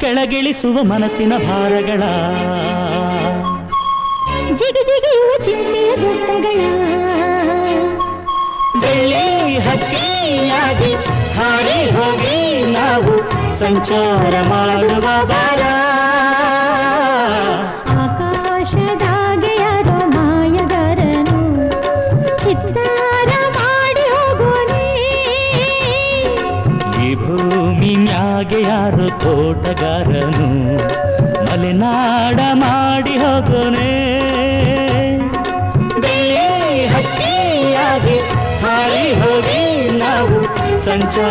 ಕೆಳಗಿಳಿಸುವ ಮನಸ್ಸಿನ ಭಾರಗಳ ಜಿಗಿಜಿಗಿಯುವ ಚಿಂತೆಯ ಘಟ್ಟಗಳ ಬೆಳ್ಳಿ ಹಕ್ಕಿಯಾಗಿ ಹಾರಿ ಹೋಗಿ ನಾವು ಸಂಚಾರ ಮಾಡುವ ಬಾರ ಭೂಮಿ ಮ್ಯಾಗೆ ಯಾರು ತೋಟಗಾರನು? ಮಲೆನಾಡ ಮಾಡಿ ಹೋಗೋನೆ. ಹಕ್ಕಿಯಾಗಿ ಹಾರಿ ಹೋಗಿ ನಾವು ಸಂಚಾರ